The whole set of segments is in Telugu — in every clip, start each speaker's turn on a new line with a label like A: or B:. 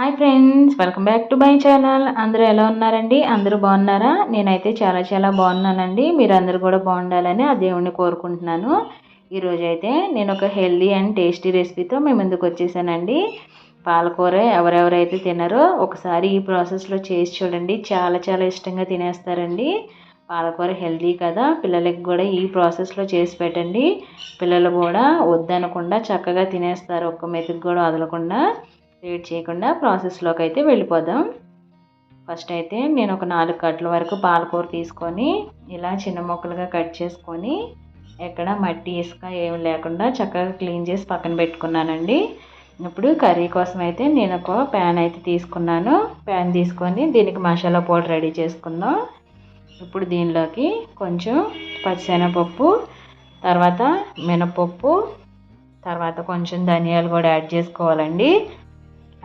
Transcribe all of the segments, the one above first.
A: Hi friends welcome back to my channel. అందరూ ఎలా ఉన్నారండి? అందరూ బాగున్నారా? నేనైతే చాలా చాలా బాగున్నానండి. మీరు అందరూ కూడా బాగుండాలని ఆ దేవుణ్ణి కోరుకుంటున్నాను. ఈరోజు అయితే నేను ఒక హెల్దీ అండ్ టేస్టీ రెసిపీతో మేము ముందుకు వచ్చేసానండి. పాలకూర ఎవరెవరైతే తినారో ఒకసారి ఈ ప్రాసెస్లో చేసి చూడండి. చాలా చాలా ఇష్టంగా తినేస్తారండి. పాలకూర హెల్దీ కదా పిల్లలకి కూడా ఈ ప్రాసెస్లో చేసి పెట్టండి. పిల్లలు కూడా వద్దనకుండా చక్కగా తినేస్తారు ఒక్క మెతుకు కూడా వదలకుండా. లేట్ చేయకుండా ప్రాసెస్లోకి అయితే వెళ్ళిపోదాం. ఫస్ట్ అయితే నేను ఒక నాలుగు కట్ల వరకు పాలకూర తీసుకొని ఇలా చిన్న ముక్కలుగా కట్ చేసుకొని ఎక్కడ మట్టి ఇసుక ఏమి లేకుండా చక్కగా క్లీన్ చేసి పక్కన పెట్టుకున్నానండి. ఇప్పుడు కర్రీ కోసం అయితే నేను ఒక ప్యాన్ అయితే తీసుకున్నాను. ప్యాన్ తీసుకొని దీనికి మసాలా పౌడర్ రెడీ చేసుకుందాం. ఇప్పుడు దీనిలోకి కొంచెం పచ్చిశనగపప్పు తర్వాత మినపప్పు తర్వాత కొంచెం ధనియాలు కూడా యాడ్ చేసుకోవాలండి.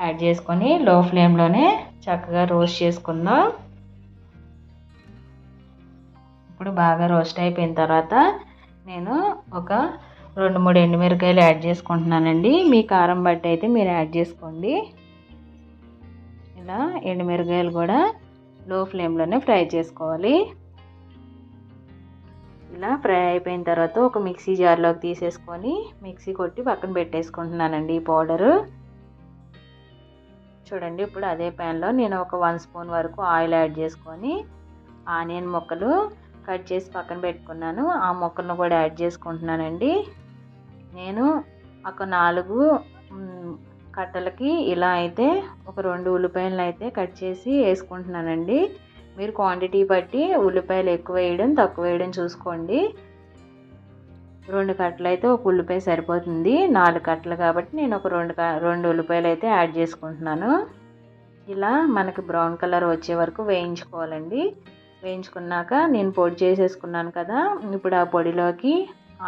A: యాడ్ చేసుకొని లో ఫ్లేమ్లోనే చక్కగా రోస్ట్ చేసుకుందాం. ఇప్పుడు బాగా రోస్ట్ అయిపోయిన తర్వాత నేను ఒక రెండు మూడు ఎండుమిరకాయలు యాడ్ చేసుకుంటున్నానండి. మీ కారం బట్టి అయితే మీరు యాడ్ చేసుకోండి. ఇలా ఎండుమిరకాయలు కూడా లో ఫ్లేమ్లోనే ఫ్రై చేసుకోవాలి. ఇలా ఫ్రై అయిపోయిన తర్వాత ఒక మిక్సీ జార్లోకి తీసేసుకొని మిక్సీ కొట్టి పక్కన పెట్టేసుకుంటున్నానండి ఈ పౌడరు. చూడండి ఇప్పుడు అదే ప్యాన్లో నేను ఒక వన్ స్పూన్ వరకు ఆయిల్ యాడ్ చేసుకొని ఆనియన్ ముక్కలు కట్ చేసి పక్కన పెట్టుకున్నాను. ఆ ముక్కలను కూడా యాడ్ చేసుకుంటున్నానండి. నేను ఒక నాలుగు కట్టలకి ఇలా అయితే ఒక రెండు ఉల్లిపాయలను అయితే కట్ చేసి వేసుకుంటున్నానండి. మీరు క్వాంటిటీ బట్టి ఉల్లిపాయలు ఎక్కువ వేయడం తక్కువ వేయడం చూసుకోండి. రెండు కట్టలు అయితే ఒక ఉల్లిపాయ సరిపోతుంది. నాలుగు కట్టలు కాబట్టి నేను ఒక రెండు రెండు ఉల్లిపాయలు అయితే యాడ్ చేసుకుంటున్నాను. ఇలా మనకి బ్రౌన్ కలర్ వచ్చే వరకు వేయించుకోవాలండి. వేయించుకున్నాక నేను పొడి చేసేసుకున్నాను కదా ఇప్పుడు ఆ పొడిలోకి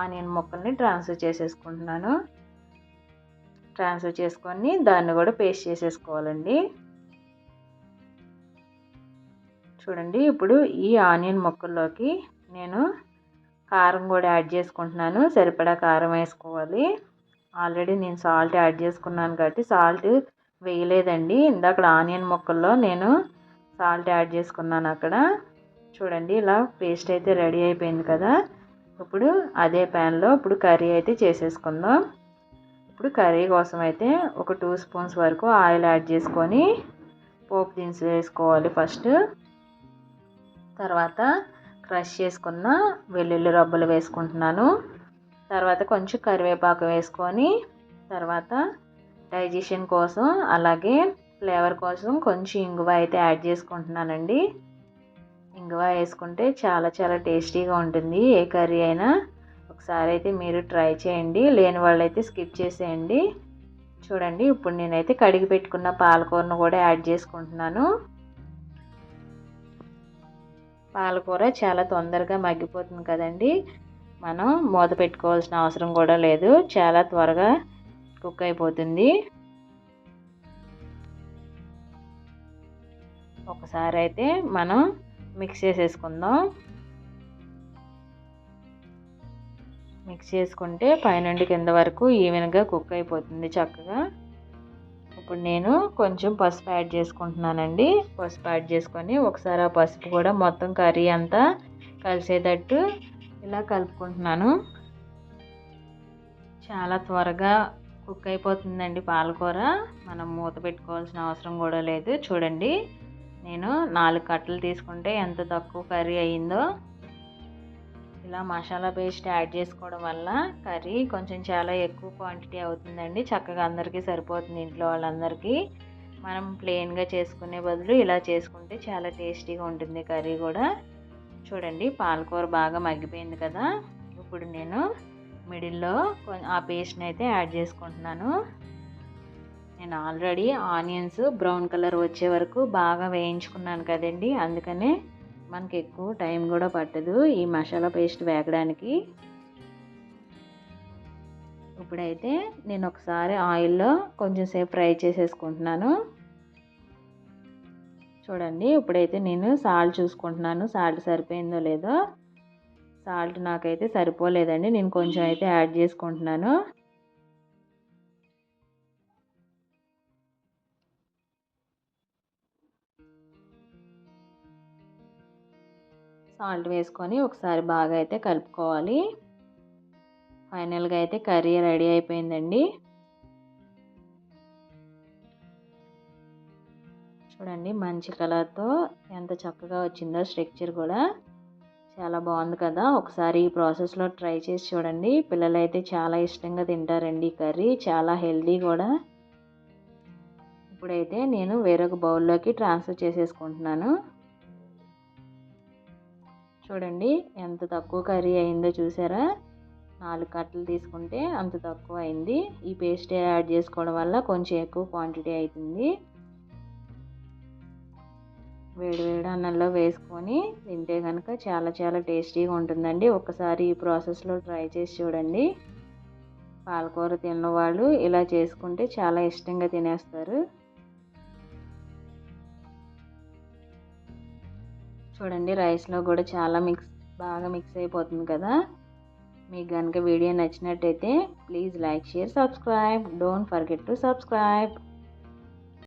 A: ఆనియన్ ముక్కల్ని ట్రాన్స్ఫర్ చేసేసుకుంటున్నాను. ట్రాన్స్ఫర్ చేసుకొని దాన్ని కూడా పేస్ట్ చేసేసుకోవాలండి. చూడండి ఇప్పుడు ఈ ఆనియన్ ముక్కల్లోకి నేను కారం కూడా యాడ్ చేసుకుంటున్నాను. సరిపడా కారం వేసుకోవాలి. ఆల్రెడీ నేను సాల్ట్ యాడ్ చేసుకున్నాను కాబట్టి సాల్ట్ వేయలేదండి. ఇందాక ఆనియన్ ముక్కల్లో నేను సాల్ట్ యాడ్ చేసుకున్నాను అక్కడ. చూడండి ఇలా పేస్ట్ అయితే రెడీ అయిపోయింది కదా. ఇప్పుడు అదే ప్యాన్లో ఇప్పుడు కర్రీ అయితే చేసేసుకుందాం. ఇప్పుడు కర్రీ కోసం అయితే ఒక టూ స్పూన్స్ వరకు ఆయిల్ యాడ్ చేసుకొని పోపు దినుసులు వేసుకోవాలి ఫస్ట్. తర్వాత క్రష్ చేసుకున్న వెల్లుల్లి రబ్బలు వేసుకుంటున్నాను. తర్వాత కొంచెం కరివేపాకు వేసుకొని తర్వాత డైజెషన్ కోసం అలాగే ఫ్లేవర్ కోసం కొంచెం ఇంగువ అయితే యాడ్ చేసుకుంటున్నానండి. ఇంగువ వేసుకుంటే చాలా చాలా టేస్టీగా ఉంటుంది. ఏ కర్రీ అయినా ఒకసారి అయితే మీరు ట్రై చేయండి. లేని వాళ్ళైతే స్కిప్ చేసేయండి. చూడండి ఇప్పుడు నేనైతే కడిగి పెట్టుకున్న పాలకూరను కూడా యాడ్ చేసుకుంటున్నాను. పాలకూర చాలా తొందరగా మగ్గిపోతుంది కదండి. మనం మూత పెట్టుకోవాల్సిన అవసరం కూడా లేదు. చాలా త్వరగా కుక్ అయిపోతుంది. ఒకసారి అయితే మనం మిక్స్ చేసేసుకుందాం. మిక్స్ చేసుకుంటే పైనుండి కింద వరకు ఈవెన్గా కుక్ అయిపోతుంది చక్కగా. ఇప్పుడు నేను కొంచెం పసుపు యాడ్ చేసుకుంటున్నానండి. పసుపు యాడ్ చేసుకొని ఒకసారి ఆ పసుపు కూడా మొత్తం కర్రీ అంతా కలిసేటట్టు ఇలా కలుపుకుంటున్నాను. చాలా త్వరగా కుక్ అయిపోతుందండి పాలకూర. మనం మూత పెట్టుకోవాల్సిన అవసరం కూడా లేదు. చూడండి నేను నాలుగు కట్టలు తీసుకుంటే ఎంత తక్కువ కర్రీ అయిందో ఇలా మసాలా పేస్ట్ యాడ్ చేసుకోవడం వల్ల కర్రీ కొంచెం చాలా ఎక్కువ క్వాంటిటీ అవుతుందండి. చక్కగా అందరికీ సరిపోతుంది ఇంట్లో వాళ్ళందరికీ. మనం ప్లెయిన్గా చేసుకునే బదులు ఇలా చేసుకుంటే చాలా టేస్టీగా ఉంటుంది కర్రీ కూడా. చూడండి పాలకూర బాగా మగ్గిపోయింది కదా. ఇప్పుడు నేను మిడిల్లో ఆ పేస్ట్ని అయితే యాడ్ చేసుకుంటున్నాను. నేను ఆల్రెడీ ఆనియన్స్ బ్రౌన్ కలర్ వచ్చే వరకు బాగా వేయించుకున్నాను కదండి. అందుకనే మనకి ఎక్కువ టైం కూడా పట్టదు ఈ మసాలా పేస్ట్ వేగడానికి. ఇప్పుడైతే నేను ఒకసారి ఆయిల్లో కొంచెం సేపు ఫ్రై చేసేసుకుంటున్నాను. చూడండి ఇప్పుడైతే నేను సాల్ట్ చూసుకుంటున్నాను. సాల్ట్ సరిపోయిందో లేదో? సాల్ట్ నాకైతే సరిపోలేదండి. నేను కొంచెం అయితే యాడ్ చేసుకుంటున్నాను. సాల్ట్ వేసుకొని ఒకసారి బాగా అయితే కలుపుకోవాలి. ఫైనల్గా అయితే కర్రీ రెడీ అయిపోయిందండి. చూడండి మంచి కలర్తో ఎంత చక్కగా వచ్చిందో స్ట్రక్చర్ కూడా. చాలా బాగుంది కదా. ఒకసారి ఈ ప్రాసెస్లో ట్రై చేసి చూడండి. పిల్లలు అయితే చాలా ఇష్టంగా తింటారండి ఈ కర్రీ. చాలా హెల్దీ కూడా. ఇప్పుడైతే నేను వేరొక బౌల్లోకి ట్రాన్స్ఫర్ చేసేసుకుంటున్నాను. చూడండి ఎంత తక్కువ కర్రీ అయిందో చూసారా? నాలుగు కట్టలు తీసుకుంటే అంత తక్కువ అయింది. ఈ పేస్ట్ యాడ్ చేసుకోవడం వల్ల కొంచెం ఎక్కువ క్వాంటిటీ అవుతుంది వేడి వేడి అన్నంలో వేసుకొని తింటే కనుక చాలా చాలా టేస్టీగా ఉంటుందండి. ఒకసారి ఈ ప్రాసెస్లో ట్రై చేసి చూడండి. పాలకూర తిన్న వాళ్ళు ఇలా చేసుకుంటే చాలా ఇష్టంగా తినేస్తారు. చూడండి రైస్లో కూడా చాలా మిక్స్ బాగా మిక్స్ అయిపోతుంది కదా. మీకు కనుక వీడియో నచ్చినట్టయితే please like share subscribe. Don't forget to subscribe.